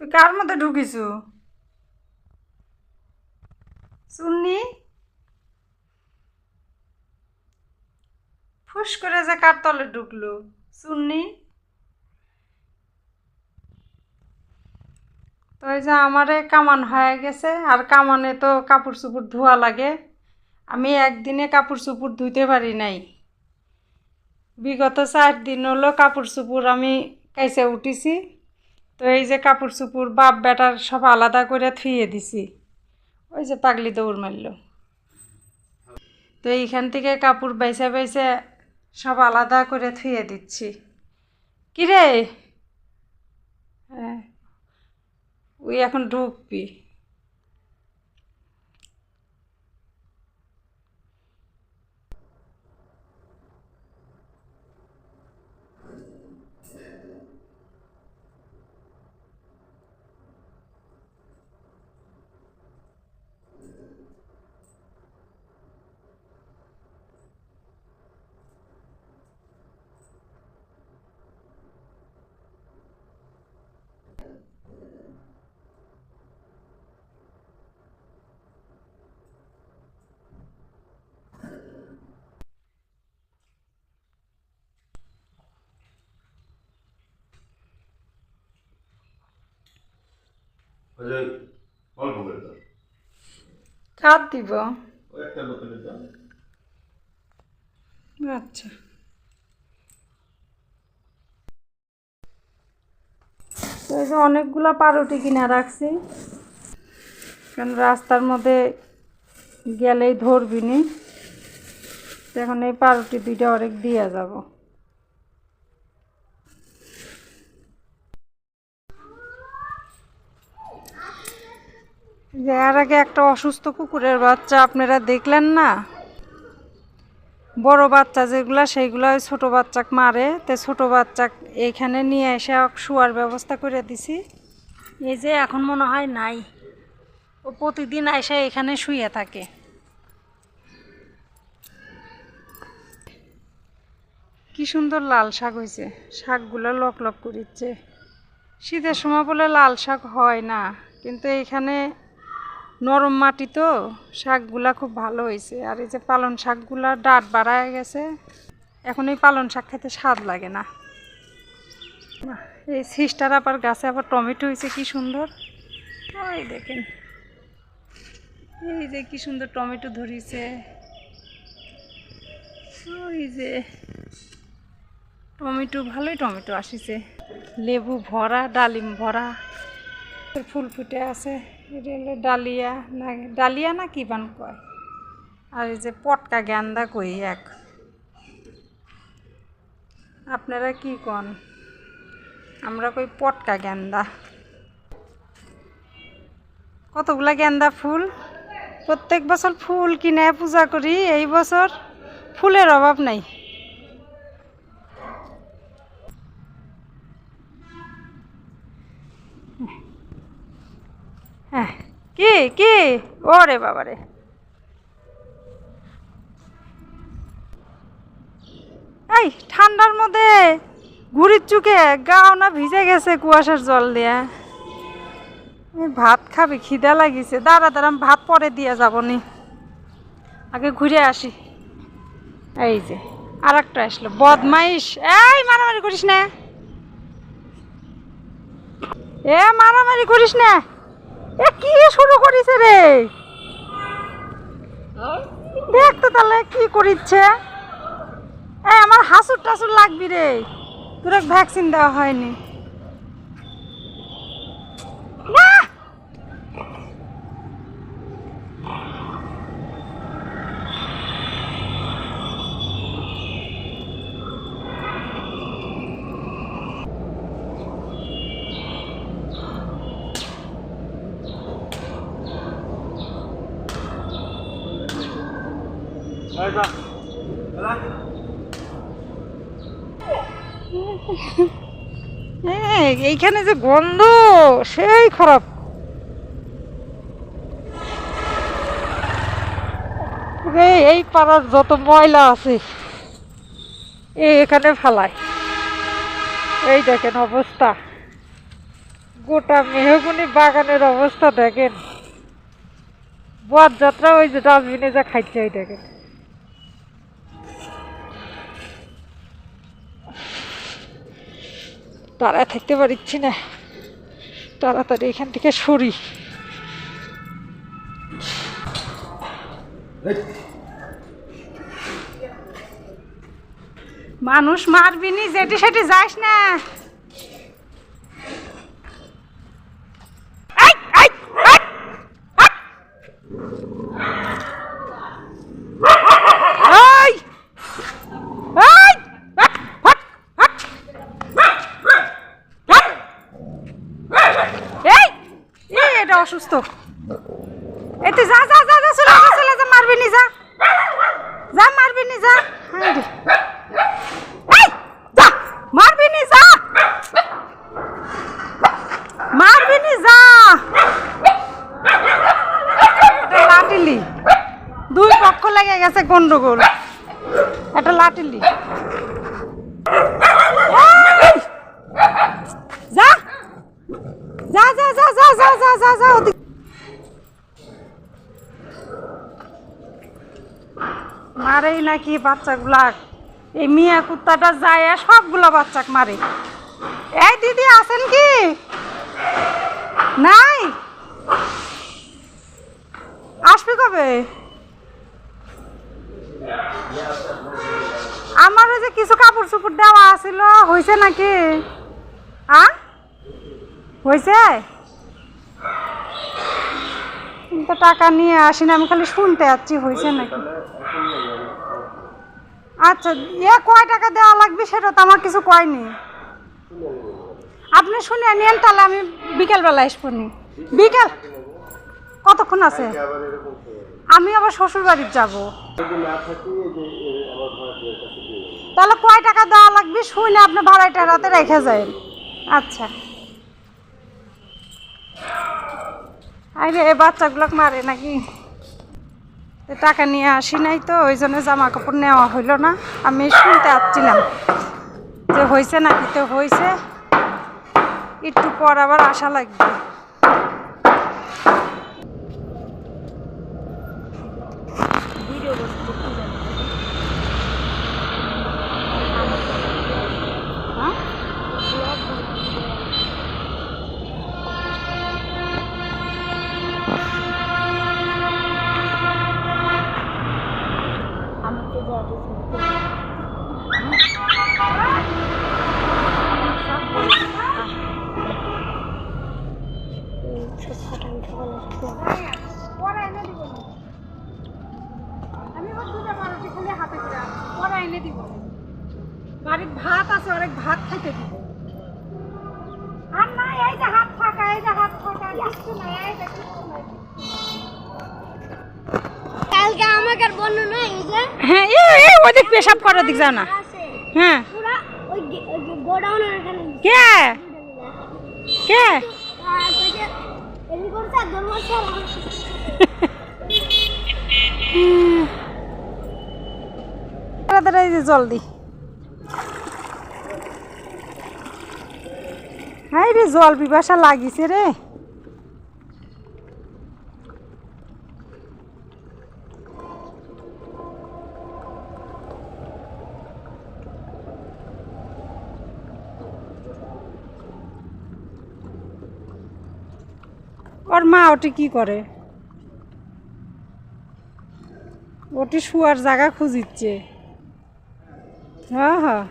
তুই কার মধ্যে ঢুকিছু? শুননি ফুস করে যে কার তলে ঢুকলো? শুননি তো এই যে আমারে কামান হয়ে গেছে, আর কামানে তো কাপড় চোপড় ধোয়া লাগে। আমি একদিনে কাপড় চোপড় ধুইতে পারি নাই। বিগত চার দিন হলো কাপড় চোপড় আমি কাইসে উঠিছি। তো এই যে কাপড় চুপুর বাপ বেটার সব আলাদা করে থুয়ে দিছি। ওই যে পাগলি দৌড় মারল। তো এইখান থেকে কাপড় বাইসে বাইসে সব আলাদা করে থুয়ে দিচ্ছি। কিরে? হ্যাঁ। ওই এখন ঢুকবি। অল্প করে দাও। কার দিব। একটা বোতলে দাও। আচ্ছা। তো এই যে অনেকগুলা পাউরুটি কিনে রাখছি। কারণ রাস্তার মধ্যে গেলেই ধরবি নি। তো এখন এই পাউরুটি দুইটা অনেক দিয়ে যাব। এর আগে একটা অসুস্থ কুকুরের বাচ্চা আপনারা দেখলেন না? বড় বাচ্চা যেগুলা, সেইগুলা ছোটো বাচ্চাক মারে। তে ছোটো বাচ্চা এইখানে নিয়ে এসে শোয়ার ব্যবস্থা করে দিছি। এই যে এখন মনে হয় নাই। ও প্রতিদিন এসে এখানে শুয়ে থাকে। কি সুন্দর লাল শাক হয়েছে শাকগুলো লক লক করিচ্ছে। শীতের সময় বলে লাল শাক হয় না। কিন্তু এইখানে নরম মাটি তো, শাকগুলা খুব ভালো হয়েছে। আর এই যে পালন শাকগুলা ডাট বাড়ায় গেছে, এখন এই পালন শাক খেতে স্বাদ লাগে না। এই সিস্টার আবার গাছে আবার টমেটো হয়েছে, কি সুন্দর। ওই দেখেন, এই যে কি সুন্দর টমেটো ধরিছে। ওই যে টমেটো, ভালোই টমেটো আসিছে। লেবু ভরা, ডালিম ভরা, ফুল ফুটে আছে। এটা হলো ডালিয়া না ডালিয়া না কি বান কয়? আর এই যে পটকা গেন্দা কই এক? আপনারা কি কন? আমরা কই পটকা গেন্দা কতগুলা গেন্দা ফুল? প্রত্যেক বছর ফুল কিনে পূজা করি, এই বছর ফুলের অভাব নাই হ্যাঁ কি? কি? ওরে বাবারে। এই, ঠান্ডার মধ্যে ঘুরির চুকে গাও না ভিজে গেছে কুয়াশার জল দিয়া। ভাত খাবি, খিদা লাগিছে। দাঁড়া দাঁড়া ভাত পরে দিয়ে যাব নি। আগে ঘুরে আসি। এই যে আর একটা আসলো। বদমাইশ। এই, মারামারি করিস না। এ, মারামারি করিস না। এ কি শুরু করিছে রে? দেখ তো তাহলে কি করিচ্ছে। এ আমার হাসুর টাসুর লাগবি রে। তোর ভ্যাকসিন দেওয়া হয়নি। এইখানে যে গন্ধ, সেই খারাপ। এই পাড়ার যত ময়লা আছে এখানে ফেলায়। এই দেখেন অবস্থা। গোটা মেহগুনি বাগানের অবস্থা দেখেন। বরযাত্রা ওই যে ডাস্টবিনে যা খাইছে ওই দেখেন। তারা থাকতে পারছি না। তাড়াতাড়ি এখান থেকে সরি। মানুষ মারবি নি, যেটি সেটি যাস না এই, এই, এই, এই। এই, এই, হাট, হাট, হাট। হাট। এই, এই, এটা অসুস্থ। তুই যা যা যা যা, চলে যা চলে যা, মারবি নি, যা। যা, মারবি নি, যা। যা, মারবি নি, যা। মারবি নি, যা। লাটিলি দুই পক্ষ লেগে গেছে গন্ডগোল। এটা লাটিলি নাকি বাচ্চাগুলা? এই মিয়া কুত্তাটা যায় সবগুলো বাচ্চাক মারে। এই দিদি, আছেন কি? নাই? আসবি কবে? আমার যে কিছু কাপড় চুপড় দেওয়া আছিল হয়েছে নাকি? আ? হয়েছে টাকা নিয়ে আসি না আমি খালি শুনতে যাচ্ছি হয়েছে নাকি? আচ্ছা এ কয় টাকা দেওয়া লাগবে সেটা তো আমার কিছু কয়নি আপনি শুনে নিন তাহলে আমি বিকেলবেলা আসব নি। বিকেল? কতক্ষণ আছে? আমি আবার শ্বশুর বাড়ির যাব। তাহলে কয় টাকা দেওয়া লাগবে শুনে আপনি ভাড়াটা রাতে রেখে যায় আচ্ছা। আরে বাচ্চাগুলোকে মারে নাকি? টাকা নিয়ে আসি নাই তো, ওই জন্য জামা কাপড় নেওয়া হইল না। আমি শুনতে আসছিলাম যে হয়েছে নাকি? তো হয়েছে একটু পর আবার আশা লাগবে হ্যাঁ? পরে এনে দিব না। আমি এবার দুটা বারোটি খালি হাতে করে আনছি। পরে এনে দিব না। বাড়ির ভাত আছে অনেক ভাত খাইতে দিব আর না এই যে? হাত ফাঁকা এই যে হাত ফাঁকা কিচ্ছু নাই এই যে কিচ্ছু নাই কালকে আমাকে আর বলল না এই যে হ্যাঁ এ এ ওদিক পেশাব করো দিক যাও না। হ্যাঁ। পুরা ওই গোডাউনের এখানে কে? কে? তাড়াতাড়ি জলদি হাই রে জল পিপাসা লাগিছে রে। ওর মা ওটি কি করে? ওটি শুয়ার জায়গা খুঁজিচ্ছে। হ্যাঁ হ্যাঁ।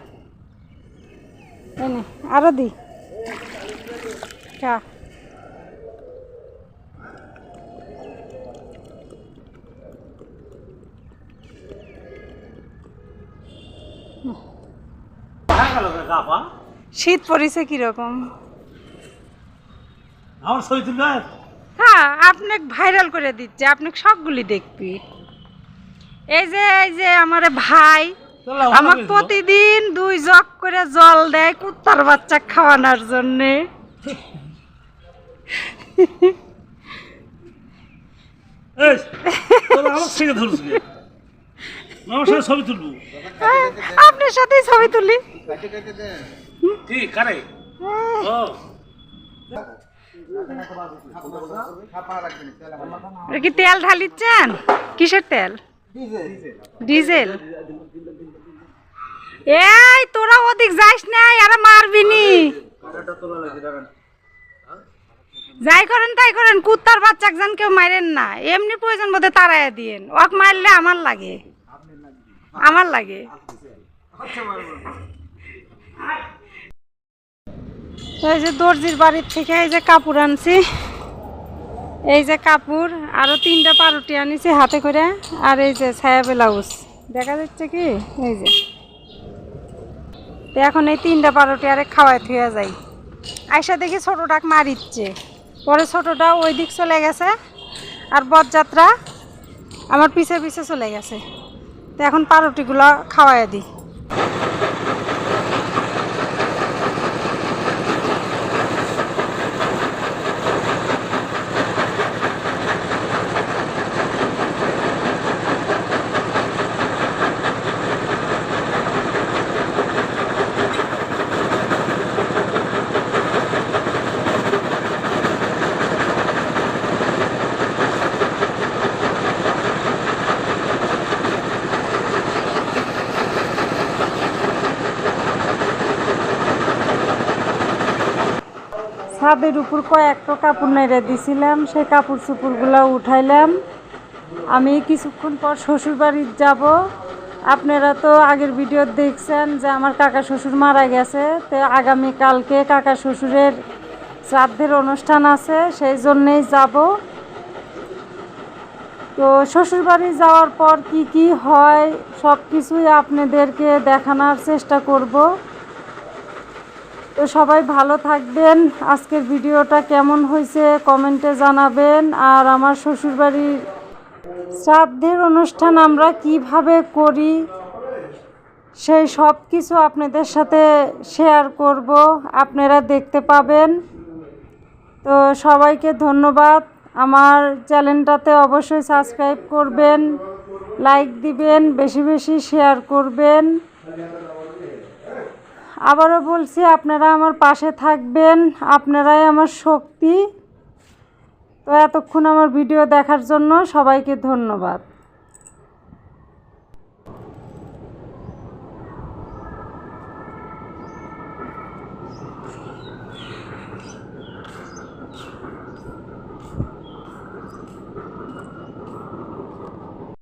এনে আরও দি। শীত পড়েছে কীরকম? আমার তুলবে হ্যাঁ আপনাকে ভাইরাল করে দিচ্ছে আপনাকে সবগুলি দেখবি। এই যে এই যে আমার ভাই আমার প্রতিদিন দুই জগ করে জল দেয় কুত্তার বাচ্চা খাওয়ানোর জন্যে। আমার সাথে ছবি তুলবো। হ্যাঁ, আপনার সাথেই ছবি তুলি। ঠিক কারে? ও। কি তেল ঢালিচ্ছেন কিসের তেল? ডিজেল। এই, তোরা ওদিক যাইস না, এরা মারবি নি। যাই করেন, তাই করেন, কুত্তার বাচ্চা একজন কেউ মারেন না। এমনি প্রয়োজন বোধে তাড়াইয়া দিয়েন। ওক মারলে আমার লাগে। আমার লাগে। এই যে দর্জির বাড়ির থেকে এই যে কাপড় আনছি। এই যে কাপড়, আরও তিনটা পারুটি আনিছি হাতে করে, আর এই যে ছায়া ব্লাউজ। দেখা যাচ্ছে কি? এই যে। এখন এই তিনটা পারুটি আরে খাওয়াই থুয়ে যাই আইসা দেখি ছোটটাক মারিচ্ছে। পরে ছোটটা ওই দিক চলে গেছে, আর বরযাত্রা আমার পিছে পিছে চলে গেছে। তো এখন পারুটিগুলো খাওয়াই দিই। ছাদের উপর কয়েকটা কাপড় নেড়ে দিছিলাম, সেই কাপড় চুপুরগুলো উঠাইলাম। আমি কিছুক্ষণ পর শ্বশুর বাড়ির যাব। আপনারা তো আগের ভিডিও দেখছেন যে আমার কাকা শ্বশুর মারা গেছে, তো আগামী কালকে কাকা শ্বশুরের শ্রাদ্ধের অনুষ্ঠান আছে, সেই জন্যেই যাব। তো শ্বশুরবাড়ি যাওয়ার পর কি কি হয় সব কিছুই আপনাদেরকে দেখানোর চেষ্টা করব। তো সবাই ভালো থাকবেন। আজকের ভিডিওটা কেমন হয়েছে কমেন্টে জানাবেন। আর আমার শ্বশুরবাড়ির শ্রাদ্ধের অনুষ্ঠান আমরা কীভাবে করি, সেই সব কিছু আপনাদের সাথে শেয়ার করব। আপনারা দেখতে পাবেন। তো সবাইকে ধন্যবাদ। আমার চ্যানেলটাতে অবশ্যই সাবস্ক্রাইব করবেন লাইক দিবেন, বেশি বেশি শেয়ার করবেন। আবারও বলছি, আপনারা আমার পাশে থাকবেন, আপনারাই আমার শক্তি। তো এতক্ষণ আমার ভিডিও দেখার জন্য সবাইকে ধন্যবাদ।